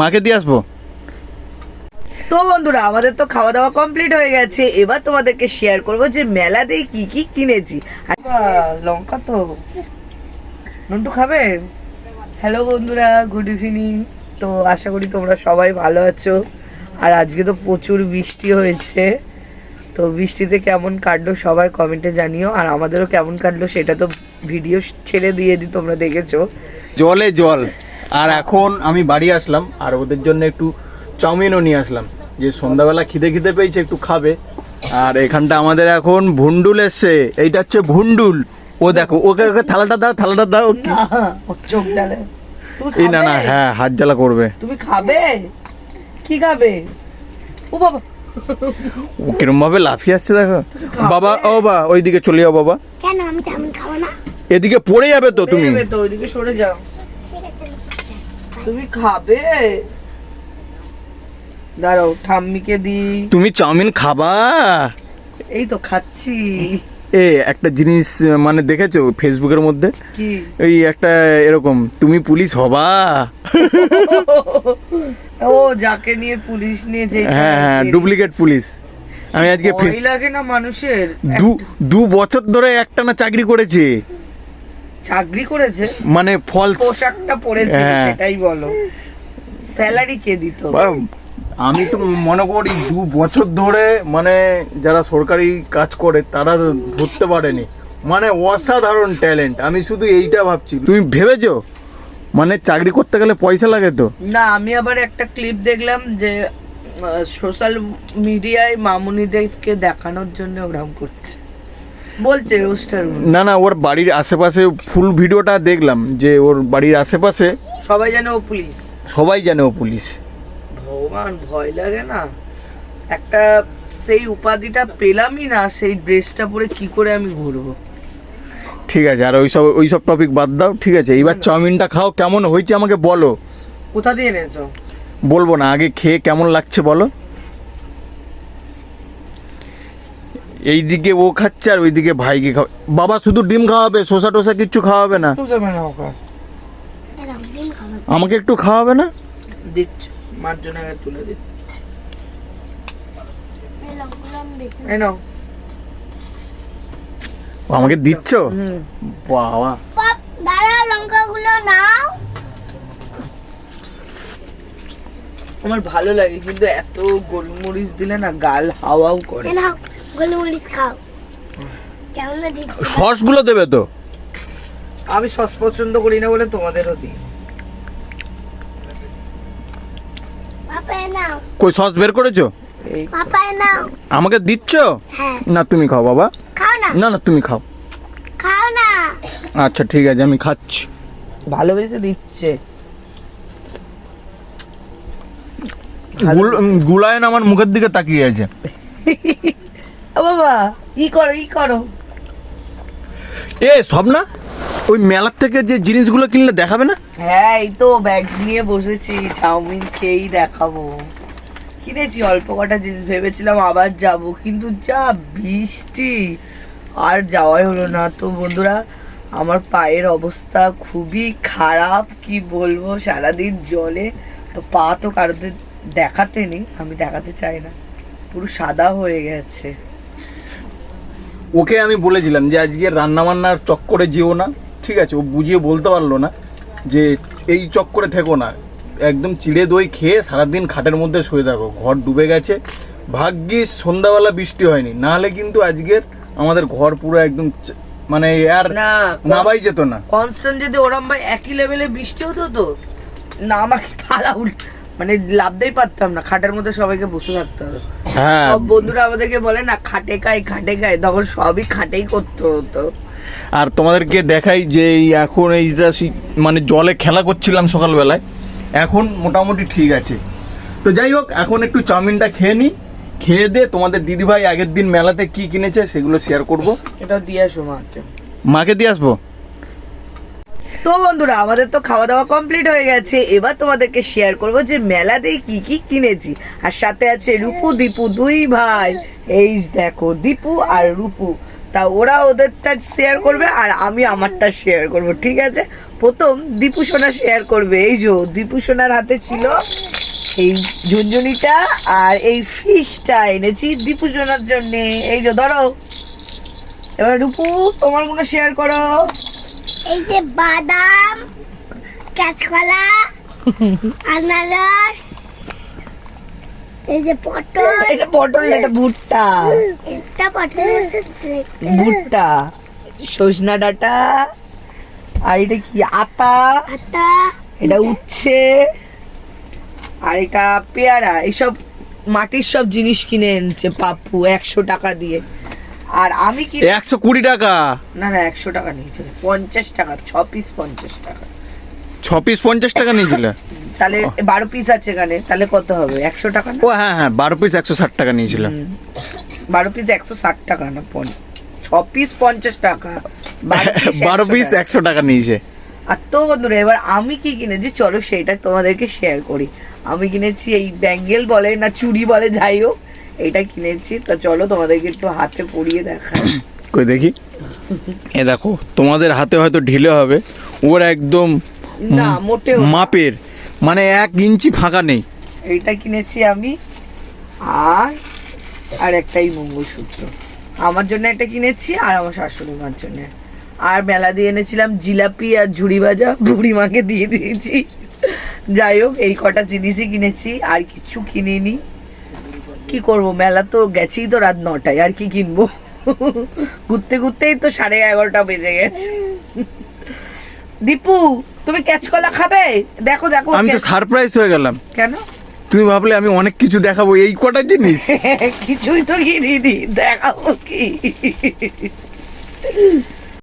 মাকে দিয়ে আসব। তো বন্ধুরা আমাদের তো খাওয়া দাওয়া কমপ্লিট হয়ে গেছে। এবার তোমাদেরকে শেয়ার করব যে মেলাতে কি কি কিনেছি। লঙ্কা তো। নন্টু খাবে? হ্যালো বন্ধুরা গুড ইভিনিং তো আশা করি তোমরা সবাই ভালো আছো। আর আজকে তো প্রচুর বৃষ্টি হয়েছে। তো বৃষ্টিতে কেমন কাটলো সবার কমেন্টে জানিও। আর আমাদেরও কেমন কাটলো সেটা তো ভিডিও ছেড়ে দিয়ে দিই তোমরা দেখেছ। জলে জল। আর এখন আমি বাড়ি আসলাম আর ওদের জন্য একটু চাউমিনও নিয়ে আসলাম। যে সন্ধ্যাবেলা খিদে খিদে পেয়েছে একটু খাবে। আর এখানটা আমাদের এখন ভুন্ডুল এসছে। এইটা হচ্ছে ভুন্ডুল। ও দেখো ওকে ওকে থালাটা দাও থালাটা দাও। ও কি- না, চোখ জ্বালে। এই না না হ্যাঁ হাত জ্বালা করবে। তুমি খাবে? কি খাবে? ও বাবা। ও কিরম ভাবে লাফিয়ে আসছে দেখো। বাবা ও বা ওইদিকে চলে যাও বাবা। কেন? আমি চাউমিন খাব না। এদিকে পড়ে যাবে তো তুমি। তো ওইদিকে সরে যাও ঠিক আছে আমি চুপচাপ। তুমি খাবে। দাঁড়াও ঠাম্মিকে দি তুমি চাউমিন খাবা? এই তো খাচ্ছি। এ একটা জিনিস মানে দেখেছ ফেসবুকের মধ্যে? কি? একটা এরকম তুমি পুলিশ হবা? ও যাকে নিয়ে পুলিশ নিয়ে যে হ্যাঁ হ্যাঁ ডুপ্লিকেট পুলিশ। আমি আজকে লাগে না মানুষের? দু দু বছর ধরে একটা না চাকরি করেছে। চাকরি করেছে মানে ফলস পোশাকটা পরেছে হ্যাঁ। সেটাই বলো। স্যালারি কে দিত? আমি তো মনে করি দু বছর ধরে মানে যারা সরকারি কাজ করে তারা ধরতে পারেনি। মানে অসাধারণ ট্যালেন্ট আমি শুধু এইটা ভাবছি। তুমি ভেবেছো? মানে চাকরি করতে গেলে পয়সা লাগে তো? না আমি আবার একটা ক্লিপ দেখলাম যে সোশ্যাল মিডিয়ায় মামুনিদেরকে দেখানোর জন্য ওরকম করছে। বলছে রোস্টার না না ওর বাড়ির আশেপাশে ফুল ভিডিওটা দেখলাম যে ওর বাড়ির আশেপাশে সবাই জানে ও পুলিশ। সবাই জানে ও পুলিশ। ভগবান ভয় লাগে না? একটা সেই উপাধিটা পেলামই না সেই ড্রেসটা পরে কি করে আমি ঘুরবো? ঠিক আছে আর ওইসব ওইসব টপিক বাদ দাও ঠিক আছে। এইবার চাউমিনটা খাও কেমন হয়েছে আমাকে বলো। কোথা দিয়ে এনেছো? বলব না আগে খেয়ে কেমন লাগছে বলো। এইদিকে ও খাচ্ছে আর ওইদিকে ভাইকে খাওয়া বাবা শুধু ডিম খাওয়াবে শসা টসা কিচ্ছু খাওয়াবে না। তুই যাবে না ওকে। এই দাও, ডিম খাব আমাকে একটু খাওয়াবে না? দিচ্ছ মার জন্য আগে তুলে দিচ্ছ। এই এই আমাকে দিচ্ছ? হুম। বাবা। পাপ দাঁড়া লঙ্কাগুলো নাও। আমার ভালো লাগে কিন্তু এত গোলমরিচ দিলে না গাল হাওয়াও করে। গোলমরিচ খাও। কেমন সসগুলো দেবে তো। আমি সস পছন্দ করি না বলে তোমাদেরও দিই। কই সস বের করেছ? আমাকে দিচ্ছ? হ্যাঁ। না তুমি খাও বাবা। না। না না তুমি খাও। খাও না। আচ্ছা ঠিক আছে আমি খাচ্ছি। ভালোবেসে দিচ্ছে। গুল- গুলায়ন আমার মুখের দিকে তাকিয়ে আছে। বাবা ই করো ই করো। এ সব না ওই মেলার থেকে যে জিনিসগুলো কিনলে দেখাবে না? হ্যাঁ এই তো ব্যাগ নিয়ে বসেছি চাউমিন খেয়েই দেখাবো। কিনেছি অল্প কটা জিনিস ভেবেছিলাম আবার যাব কিন্তু যা বৃষ্টি। আর যাওয়াই হলো না। তো বন্ধুরা আমার পায়ের অবস্থা খুবই খারাপ কি বলব সারাদিন জলে। তো পা তো কারোদের দেখাতে নেই আমি দেখাতে চাই না। পুরো সাদা হয়ে গেছে। ওকে আমি বলেছিলাম যে আজকে রান্না বান্নার চক্করে যেও না ঠিক আছে? ও বুঝিয়ে বলতে পারল না যে এই চক্করে থেকো না। একদম চিড়ে দই খেয়ে সারাদিন খাটের মধ্যে শুয়ে থাকো। ঘর ডুবে গেছে। ভাগ্যিস সন্ধ্যাবেলা বৃষ্টি হয়নি। নাহলে কিন্তু আজকের আমাদের ঘর পুরো একদম মানে আর না নামাই যেত না। কনস্ট্যান্ট যদি ওরম ভাই একই লেভেলে বৃষ্টি হতো তো না আমাকে তালা উল মানে লাভতেই পারতাম না খাটের মধ্যে সবাইকে বসে থাকতে হতো হ্যাঁ। সব বন্ধুরা আমাদেরকে বলে না খাটে খাই খাটে খাই। তখন সবই খাটেই করতে হতো। আর তোমাদেরকে দেখাই যে এই এখন এইটা মানে জলে খেলা করছিলাম সকালবেলায় এখন মোটামুটি ঠিক আছে। তো যাই হোক এখন একটু চাউমিনটা খেয়ে নিই খেয়ে দে তোমাদের দিদিভাই আগের দিন মেলাতে কি কিনেছে সেগুলো শেয়ার করব। এটা দিয়ে আসো মাকে। মাকে দিয়ে আসব? তো বন্ধুরা, আমাদের তো খাওয়া দাওয়া কমপ্লিট হয়ে গেছে। এবার তোমাদেরকে শেয়ার করব যে মেলাতে কি কি কিনেছি। আর সাথে আছে রূপু, দীপু দুই ভাই। এই দেখো, দীপু আর রূপু। তা ওরা ওদেরটা শেয়ার করবে আর আমি আমারটা শেয়ার করব, ঠিক আছে? প্রথম দীপু সোনা শেয়ার করবে। এই যে, দীপু সোনার হাতে ছিল এই ঝুনঝুনিটা আর এই ফিশটা এনেছি দীপু সোনার জন্যে। এই যে, ধরো। এবার রূপু, তোমার মনে শেয়ার করো। এই যে বাদাম কাঁচকলা আনারস এই যে পটল। এটা পটল এটা ভুট্টা। এটা পটল ভুট্টা সজনা ডাটা আর এটা কি আতা? আটা এটা উচ্ছে আর এটা পেয়ারা। এসব মাটির সব জিনিস কিনে এনেছে পাপ্পু একশো টাকা দিয়ে। আর আমি কি একশো কুড়ি টাকা। না না একশো টাকা নিয়েছিল। পঞ্চাশ টাকা ছ পিস পঞ্চাশ টাকা। ছ পিস পঞ্চাশ টাকা নিয়েছিল? তাহলে বারো পিস আছে এখানে তাহলে কত হবে? একশো টাকা ও হ্যাঁ হ্যাঁ বারো পিস একশো ষাট টাকা নিয়েছিল। বারো পিস একশো ষাট টাকা না ছ পিস পঞ্চাশ টাকা বারো piece বারো 100 পিস একশো টাকা নিয়েছে। আর তো বন্ধুরা এবার আমি কি কিনেছি? চলো সেটা তোমাদেরকে শেয়ার করি। আমি কিনেছি এই ব্যাঙ্গেল বলে না চুড়ি বলে যাই হোক। এটা কিনেছি তো চলো তোমাদেরকে একটু হাতে পরিয়ে দেখাই। কই দেখি? এ দেখো তোমাদের হাতে হয়তো ঢিলে হবে ওর একদম না মোটেও না। মাপের মানে এক ইঞ্চি ফাঁকা নেই। এটা কিনেছি আমি আর আর একটাই মঙ্গলসূত্র। আমার জন্য একটা কিনেছি আর আমার শাশুড়ি মার জন্য। আর মেলা দিয়ে এনেছিলাম জিলাপি আর ঝুড়ি ভাজা বুড়ি মাকে দিয়ে দিয়েছি। যাই হোক এই কটা জিনিসই কিনেছি আর কিছু কিনিনি। কি করব? মেলা তো গেছেই তো রাত নটায় আর কি কিনবো? ঘুরতে ঘুরতেই তো সাড়ে এগারোটা বেজে গেছে। দীপু তুমি ক্যাচকলা খাবে? দেখো দেখো আমি তো সারপ্রাইজ হয়ে গেলাম। কেন? তুমি ভাবলে আমি অনেক কিছু দেখাবো এই কটা জিনিস? কিছুই তো কিনিনি দেখাবো কি?